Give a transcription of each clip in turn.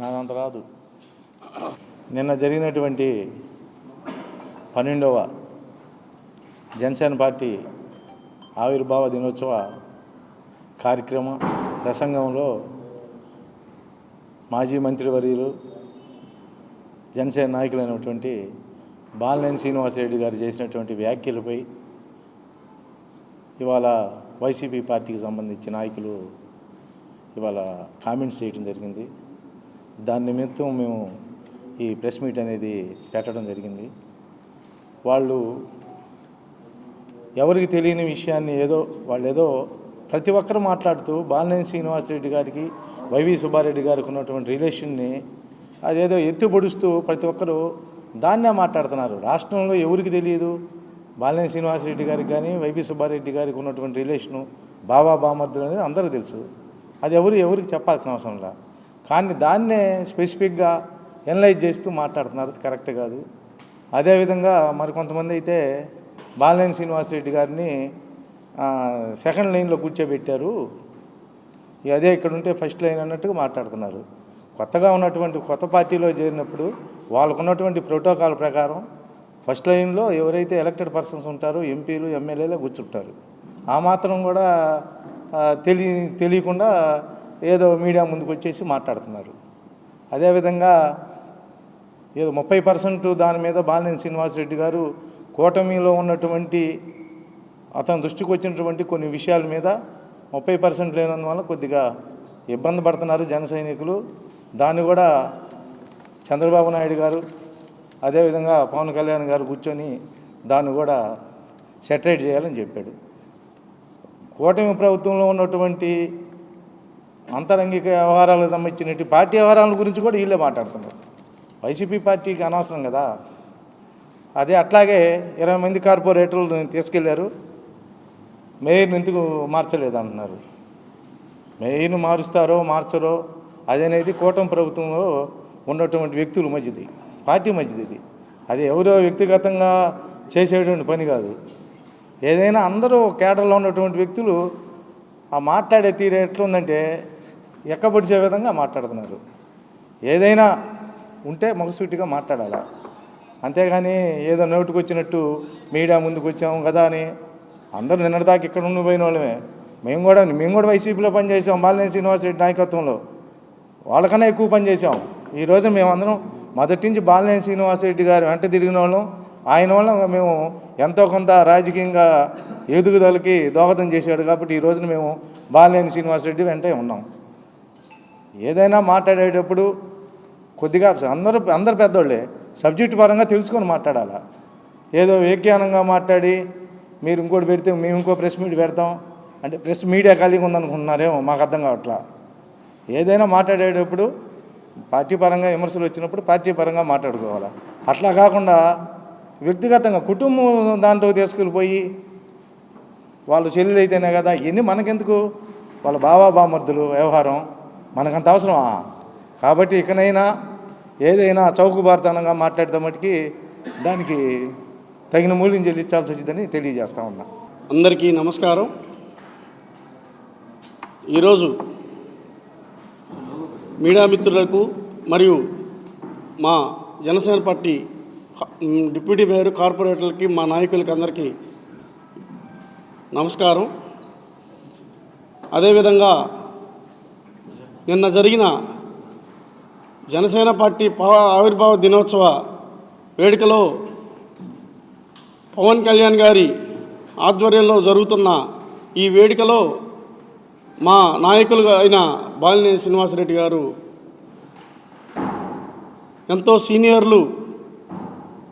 నాదంత రాదు. నిన్న జరిగినటువంటి పన్నెండవ జనసేన పార్టీ ఆవిర్భావ దినోత్సవ కార్యక్రమం ప్రసంగంలో మాజీ మంత్రివర్యులు జనసేన నాయకులైనటువంటి బాలినేని శ్రీనివాసరెడ్డి గారు చేసినటువంటి వ్యాఖ్యలపై ఇవాళ వైసీపీ పార్టీకి సంబంధించిన నాయకులు ఇవాళ కామెంట్స్ చేయడం జరిగింది. దాని నిమిత్తం మేము ఈ ప్రెస్ మీట్ అనేది పెట్టడం జరిగింది. వాళ్ళు ఎవరికి తెలియని విషయాన్ని ఏదో వాళ్ళు ఏదో ప్రతి ఒక్కరు మాట్లాడుతూ బాలినేని శ్రీనివాసరెడ్డి గారికి వైవి సుబ్బారెడ్డి గారికి ఉన్నటువంటి రిలేషన్ని అదేదో ఎత్తి పొడుస్తూ ప్రతి ఒక్కరు దాన్నే మాట్లాడుతున్నారు. రాష్ట్రంలో ఎవరికి తెలియదు? బాలినేని శ్రీనివాసరెడ్డి గారికి కానీ వైవి సుబ్బారెడ్డి గారికి ఉన్నటువంటి రిలేషను బాబా బామర్దులు అనేది అందరూ తెలుసు. అది ఎవరు ఎవరికి చెప్పాల్సిన అవసరం లే. కానీ దాన్నే స్పెసిఫిక్గా ఎనలైజ్ చేస్తూ మాట్లాడుతున్నారు. అది కరెక్ట్ కాదు. అదేవిధంగా మరి కొంతమంది అయితే బాలినేని శ్రీనివాసరెడ్డి గారిని సెకండ్ లైన్లో కూర్చోబెట్టారు. అదే ఇక్కడ ఉంటే ఫస్ట్ లైన్ అన్నట్టుగా మాట్లాడుతున్నారు. కొత్తగా ఉన్నటువంటి కొత్త పార్టీలో చేరినప్పుడు వాళ్ళకు ఉన్నటువంటి ప్రోటోకాల్ ప్రకారం ఫస్ట్ లైన్లో ఎవరైతే ఎలక్టెడ్ పర్సన్స్ ఉంటారో ఎంపీలు ఎమ్మెల్యేలే కూర్చుంటారు. ఆ మాత్రం కూడా తెలియ తెలియకుండా ఏదో మీడియా ముందుకు వచ్చేసి మాట్లాడుతున్నారు. అదేవిధంగా ఏదో ముప్పై పర్సెంట్ దాని మీద బాలినేని శ్రీనివాసరెడ్డి గారు కూటమిలో ఉన్నటువంటి అతని దృష్టికి వచ్చినటువంటి కొన్ని విషయాల మీద ముప్పై పర్సెంట్ లేనందువల్ల కొద్దిగా ఇబ్బంది పడుతున్నారు జన సైనికులు. దాన్ని కూడా చంద్రబాబు నాయుడు గారు అదేవిధంగా పవన్ కళ్యాణ్ గారు కూర్చొని దాన్ని కూడా సెటరేట్ చేయాలని చెప్పాడు. కూటమి ప్రభుత్వంలో ఉన్నటువంటి అంతరంగిక వ్యవహారాలకు సంబంధించినటువంటి పార్టీ వ్యవహారాల గురించి కూడా వీళ్ళే మాట్లాడుతున్నారు. వైసీపీ పార్టీకి అనవసరం కదా. అదే అట్లాగే ఇరవై మంది కార్పొరేటర్లు తీసుకెళ్ళారు. మేయర్ని ఎందుకు మార్చలేదు అంటున్నారు మేయర్ని మారుస్తారో మార్చరో? అదనేది కూటమి ప్రభుత్వంలో ఉన్నటువంటి వ్యక్తుల మధ్యది పార్టీ మధ్యది ఇది. అది ఎవరో వ్యక్తిగతంగా చేసేటువంటి పని కాదు. ఏదైనా అందరూ కేడర్లో ఉన్నటువంటి వ్యక్తులు ఆ మాట్లాడే తీరు ఎట్లుందంటే ఎక్కబడిచే విధంగా మాట్లాడుతున్నారు. ఏదైనా ఉంటే మగసూటిగా మాట్లాడాలా. అంతేగాని ఏదో నోటుకు వచ్చినట్టు మీడియా ముందుకు వచ్చాము కదా అని అందరూ నిన్నటిదాకా ఇక్కడ ఉండి పోయిన వాళ్ళమే. మేము కూడా మేము కూడా వైసీపీలో పనిచేసాం బాలినేని శ్రీనివాసరెడ్డి నాయకత్వంలో. వాళ్ళకన్నా ఎక్కువ పనిచేసాం ఈరోజు మేమందరం మొదటి నుంచి బాలినేని శ్రీనివాసరెడ్డి గారు వెంట తిరిగిన వాళ్ళం. ఆయన వల్ల మేము ఎంతో కొంత రాజకీయంగా ఎదుగుదలకి దోహదం చేశాడు కాబట్టి ఈ రోజున మేము బాలినేని శ్రీనివాసరెడ్డి వెంటే ఉన్నాం. ఏదైనా మాట్లాడేటప్పుడు కొద్దిగా అందరూ అందరు పెద్దోళ్ళే సబ్జెక్ట్ పరంగా తెలుసుకొని మాట్లాడాలా. ఏదో వ్యాఖ్యానంగా మాట్లాడి మీరు ఇంకోటి పెడితే మేము ఇంకో ప్రెస్ మీట్ పెడతాం అంటే ప్రెస్ మీడియా ఖాళీగా ఉందనుకుంటున్నారేమో మాకు అర్థం కావట్లా. ఏదైనా మాట్లాడేటప్పుడు పార్టీ పరంగా విమర్శలు వచ్చినప్పుడు పార్టీ పరంగా మాట్లాడుకోవాలి. అట్లా కాకుండా వ్యక్తిగతంగా కుటుంబం దాంట్లో తీసుకెళ్ళిపోయి వాళ్ళు చెల్లెలు అయితేనే కదా ఇవన్నీ మనకెందుకు? వాళ్ళ బావా బామర్దులు వ్యవహారం మనకంత అవసరమా? కాబట్టి ఇకనైనా ఏదైనా చౌకబారుతనంగా మాట్లాడితే మటుకి దానికి తగిన మూల్యం చెల్లించాల్సి వచ్చిందని తెలియజేస్తా ఉన్నా. అందరికీ నమస్కారం. ఈరోజు మీడియా మిత్రులకు మరియు మా జనసేన పార్టీ డిప్యూటీ మేయర్ కార్పొరేటర్లకి మా నాయకులకి అందరికీ నమస్కారం. అదేవిధంగా నిన్న జరిగిన జనసేన పార్టీ పవ- ఆవిర్భావ దినోత్సవ వేడుకలో పవన్ కళ్యాణ్ గారి ఆధ్వర్యంలో జరుగుతున్న ఈ వేడుకలో మా నాయకులు అయిన బాలినేని శ్రీనివాసరెడ్డి గారు ఎంతో సీనియర్లు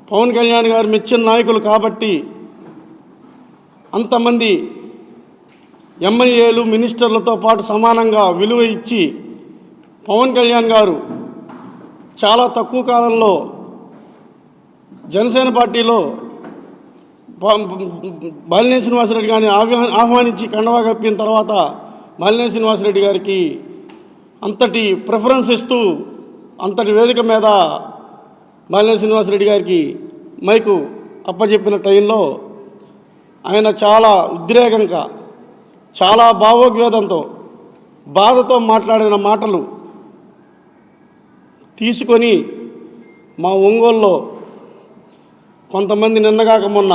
పవన్ కళ్యాణ్ గారు మెచ్చిన నాయకులు కాబట్టి అంతమంది ఎమ్మెల్యేలు మినిస్టర్లతో పాటు సమానంగా విలువ ఇచ్చి పవన్ కళ్యాణ్ గారు చాలా తక్కువ కాలంలో జనసేన పార్టీలో బాలినేని శ్రీనివాసరెడ్డి గారిని ఆహ్వానించి కండవా కప్పిన తర్వాత బాలినేని శ్రీనివాసరెడ్డి గారికి అంతటి ప్రిఫరెన్స్ ఇస్తూ అంతటి వేదిక మీద మాలినేని శ్రీనివాసరెడ్డి గారికి మైకు అప్పచెప్పిన టైంలో ఆయన చాలా ఉద్రేకంగా చాలా భావోద్వేదంతో బాధతో మాట్లాడిన మాటలు తీసుకొని మా ఒంగోలులో కొంతమంది నిన్నగాక మొన్న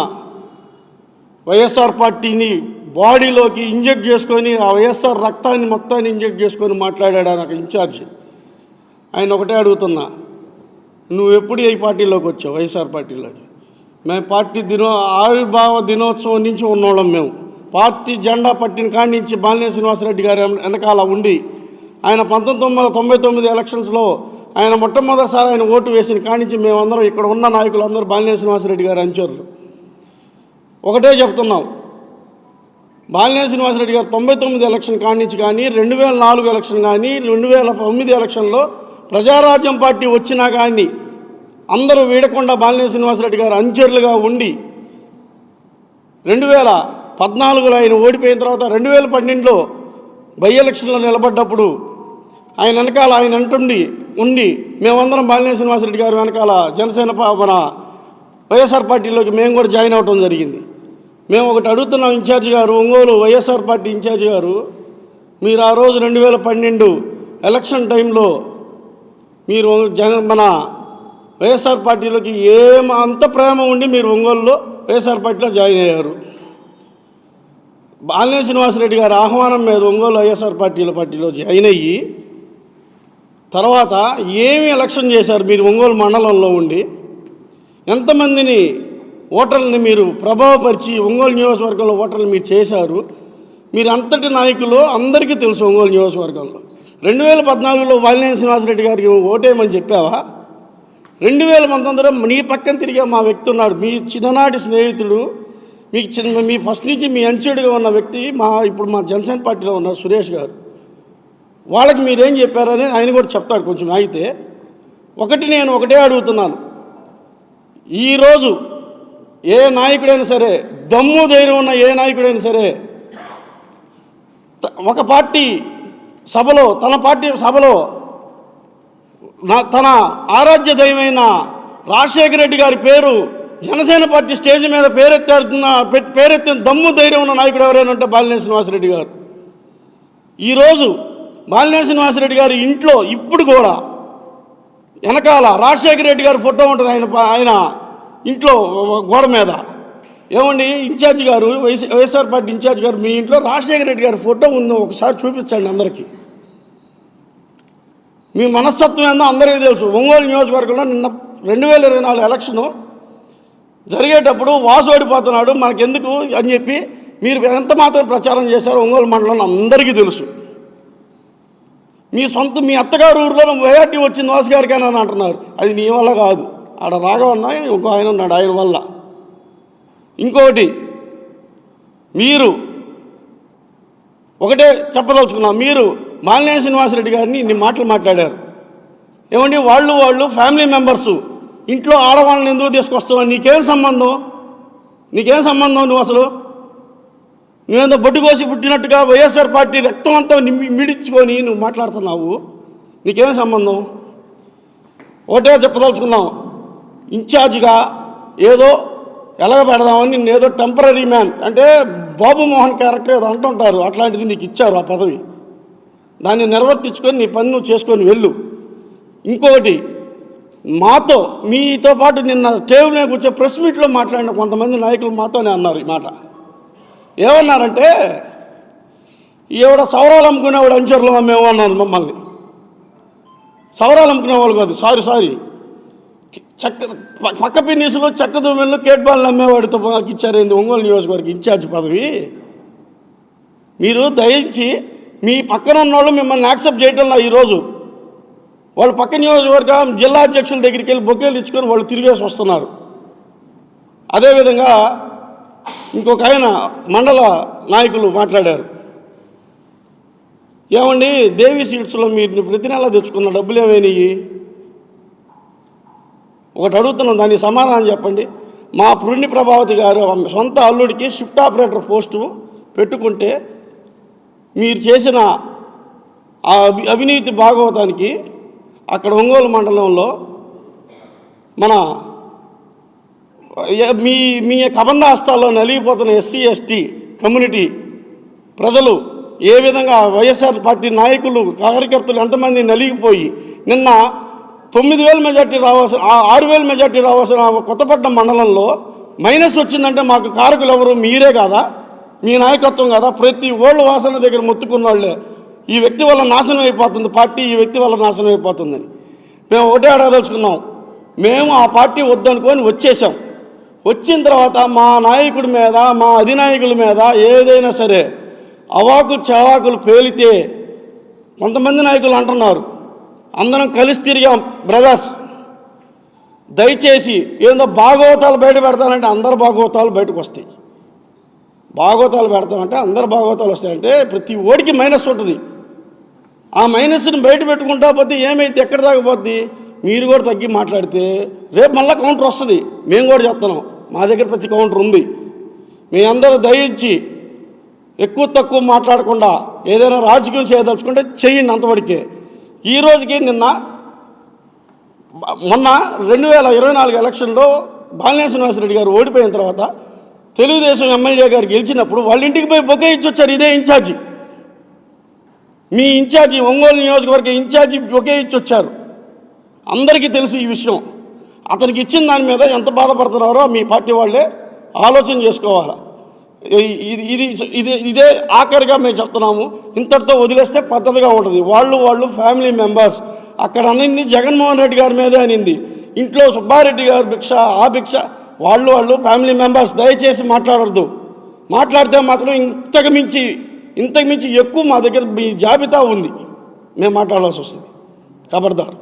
వైఎస్ఆర్ పార్టీని బాడీలోకి ఇంజెక్ట్ చేసుకొని ఆ వైఎస్ఆర్ రక్తాన్ని మొత్తాన్ని ఇంజెక్ట్ చేసుకొని మాట్లాడాడు నాకు ఇన్ఛార్జ్. ఆయన ఒకటే అడుగుతున్నా నువ్వు ఎప్పుడు ఈ పార్టీలోకి వచ్చావు? వైఎస్ఆర్ పార్టీలోకి? మేము పార్టీ దినో ఆవిర్భావ దినోత్సవం నుంచి ఉన్నోళ్ళం మేము. పార్టీ జెండా పట్టిన కాడి నుంచి బాలినేని శ్రీనివాసరెడ్డి గారు వెనకాల ఉండి ఆయన పంతొమ్మిది వందల తొంభై తొమ్మిది ఎలక్షన్స్లో ఆయన మొట్టమొదటిసారి ఆయన ఓటు వేసిన కాడి నుంచి మేమందరం ఇక్కడ ఉన్న నాయకులందరూ బాలినేని శ్రీనివాసరెడ్డి గారు అంచోర్లు ఒకటే చెప్తున్నాం. బాలినేని శ్రీనివాసరెడ్డి గారు తొంభై తొమ్మిది ఎలక్షన్ కాడి నుంచి కానీ రెండు వేల నాలుగు ఎలక్షన్ కానీ రెండు వేల తొమ్మిది ఎలక్షన్లో ప్రజారాజ్యం పార్టీ వచ్చినా కానీ అందరూ వీడకొండ బాలినేని శ్రీనివాసరెడ్డి గారు అంచెర్లుగా ఉండి రెండు వేల పద్నాలుగులో ఆయన ఓడిపోయిన తర్వాత రెండు వేల పన్నెండులో బై ఎలక్షన్లో నిలబడ్డప్పుడు ఆయన వెనకాల ఆయన అంటుండి ఉండి మేమందరం బాలినేని శ్రీనివాసరెడ్డి గారు వెనకాల జనసేన పా- మన వైఎస్ఆర్ పార్టీలోకి మేము కూడా జాయిన్ అవ్వడం జరిగింది. మేము ఒకటి అడుగుతున్నాం ఇన్ఛార్జ్ గారు ఒంగోలు వైఎస్ఆర్ పార్టీ ఇన్ఛార్జ్ గారు మీరు ఆ రోజు రెండు వేల పన్నెండు ఎలక్షన్ టైంలో మీరు జన మన వైఎస్ఆర్ పార్టీలోకి ఏం అంత ప్రేమ ఉండి మీరు ఒంగోలులో వైఎస్ఆర్ పార్టీలో జాయిన్ అయ్యారు? బాలినేని శ్రీనివాసరెడ్డి గారి ఆహ్వానం మీద ఒంగోలు వైఎస్ఆర్ పార్టీలో పార్టీలో జాయిన్ అయ్యి తర్వాత ఏమి ఎలక్షన్ చేశారు మీరు ఒంగోలు మండలంలో ఉండి? ఎంతమందిని ఓటర్లని మీరు ప్రభావపరిచి ఒంగోలు నియోజకవర్గంలో ఓటర్లు మీరు చేశారు? మీరు అంతటి నాయకులు అందరికీ తెలుసు ఒంగోలు నియోజకవర్గంలో. రెండు వేల పద్నాలుగులో బాలినేని శ్రీనివాసరెడ్డి గారికి ఓటేయమని చెప్పావా? రెండు వేల పంతొమ్మిదిలో నీ పక్కన తిరిగే మా వ్యక్తి ఉన్నాడు. మీ చిన్ననాటి స్నేహితుడు మీకు చిన్న మీ ఫస్ట్ నుంచి మీ అంచెడుగా ఉన్న వ్యక్తి మా ఇప్పుడు మా జనసేన పార్టీలో ఉన్న సురేష్ గారు. వాళ్ళకి మీరేం చెప్పారని ఆయన కూడా చెప్తాడు కొంచెం అయితే. ఒకటి నేను ఒకటే అడుగుతున్నాను. ఈరోజు ఏ నాయకుడైనా సరే దమ్ము ధైర్యం ఉన్న ఏ నాయకుడైనా సరే ఒక పార్టీ సభలో తన పార్టీ సభలో నా తన ఆరాధ్య దైవమైన రాజశేఖర రెడ్డి గారి పేరు జనసేన పార్టీ స్టేజ్ మీద పేరెత్తున్న పేరెత్తిన దమ్ము ధైర్యం ఉన్న నాయకుడు ఎవరైనా ఉంటే బాలినేని శ్రీనివాసరెడ్డి గారు. ఈరోజు బాలినేని శ్రీనివాసరెడ్డి గారి ఇంట్లో ఇప్పుడు కూడా వెనకాల రాజశేఖర రెడ్డి గారి ఫోటో ఉంటుంది ఆయన ఆయన ఇంట్లో గోడ మీద. ఏమండి ఇన్ఛార్జ్ గారు వైఎస్ వైఎస్ఆర్ పార్టీ ఇన్ఛార్జ్ గారు మీ ఇంట్లో రాజశేఖర రెడ్డి గారి ఫోటో ఉందో ఒకసారి చూపించండి అందరికీ. మీ మనస్తత్వం ఏందో అందరికీ తెలుసు. ఒంగోలు నియోజకవర్గంలో నిన్న రెండు వేల ఇరవై నాలుగు ఎలక్షను జరిగేటప్పుడు వాసు ఓడిపోతున్నాడు. మనకెందుకు అని చెప్పి మీరు ఎంత మాత్రం ప్రచారం చేశారో ఒంగోలు మండలంలో అందరికీ తెలుసు. మీ సొంత మీ అత్తగారు ఊరిలో వైఆర్టీ వచ్చింది వాసు గారికి అని అంటున్నారు. అది నీ వల్ల కాదు. ఆడ రాఘవన్న ఇంకో ఆయన ఉన్నాడు ఆయన వల్ల. ఇంకొకటి మీరు ఒకటే చెప్పదలుచుకున్నాం మీరు మాలినేని శ్రీనివాసరెడ్డి గారిని ఇన్ని మాటలు మాట్లాడారు. ఏమండి వాళ్ళు వాళ్ళు ఫ్యామిలీ మెంబర్సు ఇంట్లో ఆడవాళ్ళని ఎందుకు తీసుకొస్తున్నావు? నీకేం సంబంధం? నీకేం సంబంధం నువ్వు అసలు? నువ్వేదో బొడ్డు కోసి పుట్టినట్టుగా వైఎస్ఆర్ పార్టీ రక్తం అంతా నింపి మిడిచుకొని నువ్వు మాట్లాడుతున్నావు? నీకేం సంబంధం? ఒకటే చెప్పదలుచుకున్నావు ఇన్ఛార్జిగా ఏదో ఎలాగ పెడదామని నేను ఏదో టెంపరీ మ్యాన్ అంటే బాబు మోహన్ క్యారెక్టర్ ఏదో అంటుంటారు. అట్లాంటిది నీకు ఇచ్చారు ఆ పదవి. దాన్ని నిర్వర్తించుకొని నీ పని నువ్వు చేసుకొని వెళ్ళు. ఇంకొకటి మాతో మీతో పాటు నిన్న టేబుల్ మీద కూర్చో ప్రెస్ మీట్లో మాట్లాడిన కొంతమంది నాయకులు మాతోనే అన్నారు ఈ మాట. ఏమన్నారంటే ఈవిడ సౌరాలు అమ్ముకునేవాడు అంచర్లో మేము అన్నారు మమ్మల్ని. సౌరాలు అమ్ముకునేవాళ్ళు కాదు సారీ సారీ. చెక్క ప- పక్క పిన్నీసులు చెక్క దుమ్మెలు కేట్ బాల్ అమ్మేవాడితో మాకు ఇచ్చారేంది ఒంగోలు నియోజకవర్గం ఇన్ఛార్జ్ పదవి. మీరు దయించి మీ పక్కన ఉన్న వాళ్ళు మిమ్మల్ని యాక్సెప్ట్ చేయటం చేయటంలా ఈరోజు. వాళ్ళు పక్క నియోజకవర్గం జిల్లా అధ్యక్షుల దగ్గరికి వెళ్ళి బొకేలు ఇచ్చుకొని వాళ్ళు తిరిగేసి వస్తున్నారు. అదేవిధంగా ఇంకొక ఆయన మండల నాయకులు మాట్లాడారు. ఏమండి దేవి సీట్స్లో మీరు ప్రతి నెల తెచ్చుకున్న డబ్బులు ఏమైనాయి? ఒకటి అడుగుతున్నాం దానికి సమాధానం చెప్పండి. మా పురుణి ప్రభావతి గారు ఆమె సొంత అల్లుడికి షిఫ్ట్ ఆపరేటర్ పోస్టు పెట్టుకుంటే మీరు చేసిన ఆ అవి- అవినీతి భాగవతానికి అక్కడ ఒంగోలు మండలంలో మన మీ మీ కబంధ హస్తాల్లో నలిగిపోతున్న ఎస్సీ ఎస్టీ కమ్యూనిటీ ప్రజలు ఏ విధంగా వైఎస్ఆర్ పార్టీ నాయకులు కార్యకర్తలు ఎంతమంది నలిగిపోయి నిన్న తొమ్మిది వేల మెజార్టీ రావాల్సిన ఆరు వేల మెజార్టీ రావాల్సిన కొత్తపట్నం మండలంలో మైనస్ వచ్చిందంటే మాకు కారకులు ఎవరు? మీరే కాదా? మీ నాయకత్వం కదా ప్రతి ఓళ్ళు వాసన దగ్గర మొత్తుకున్న వాళ్ళే ఈ వ్యక్తి వల్ల నాశనం అయిపోతుంది పార్టీ ఈ వ్యక్తి వల్ల నాశనం అయిపోతుందని. మేము ఒకటే అడగదలుచుకున్నాం మేము ఆ పార్టీ వద్దనుకొని వచ్చేసాం వచ్చిన తర్వాత మా నాయకుడి మీద మా అధినాయకుల మీద ఏదైనా సరే అవాకులు చవాకులు పేలితే కొంతమంది నాయకులు అంటున్నారు అందరం కలిసి తిరిగాం బ్రదర్స్. దయచేసి ఏందో భాగవతాలు బయట పెడతానంటే అందరు భాగవతాలు బయటకు వస్తాయి. భాగవతాలు పెడతామంటే అందరు భాగవతాలు వస్తాయంటే ప్రతి ఓడికి మైనస్ ఉంటుంది. ఆ మైనస్ని బయట పెట్టుకుంటా పోతే ఏమైతే ఎక్కడ దాకా మీరు కూడా తగ్గి మాట్లాడితే రేపు మళ్ళీ కౌంటర్ వస్తుంది. మేము కూడా చెప్తున్నాం మా దగ్గర ప్రతి కౌంటర్ ఉంది. మీ అందరూ దయించి ఎక్కువ తక్కువ మాట్లాడకుండా ఏదైనా రాజకీయం చేయదలుచుకుంటే చెయ్యండి అంతవరకే. ఈ రోజుకి నిన్న మొన్న రెండు వేల ఇరవై నాలుగు ఎలక్షన్లో బాలినేశ్వర రెడ్డి గారు ఓడిపోయిన తర్వాత తెలుగుదేశం ఎమ్మెల్యే గారు గెలిచినప్పుడు వాళ్ళ ఇంటికి పోయి బొకే ఇచ్చొచ్చారు ఇదే ఇన్ఛార్జి. మీ ఇన్ఛార్జి ఒంగోలు నియోజకవర్గ ఇన్ఛార్జి బొకే ఇచ్చొచ్చారు అందరికీ తెలుసు ఈ విషయం. అతనికి ఇచ్చిన దాని మీద ఎంత బాధపడుతున్నారో మీ పార్టీ వాళ్ళే ఆలోచన చేసుకోవాలి. ఇది ఇది ఇది ఇదే ఆఖరిగా మేము చెప్తున్నాము. ఇంతటితో వదిలేస్తే పద్ధతిగా ఉంటుంది. వాళ్ళు వాళ్ళు ఫ్యామిలీ మెంబర్స్. అక్కడ అన్నింది జగన్మోహన్ రెడ్డి గారి మీదే అనింది. ఇంట్లో సుబ్బారెడ్డి గారి భిక్ష ఆ భిక్ష వాళ్ళు వాళ్ళు ఫ్యామిలీ మెంబర్స్ దయచేసి మాట్లాడద్దు. మాట్లాడితే మాత్రం ఇంతకు మించి ఇంతకు మించి ఎక్కువ మా దగ్గర మీ జాబితా ఉంది. మేము మాట్లాడాల్సి వస్తుంది. ఖబర్దారు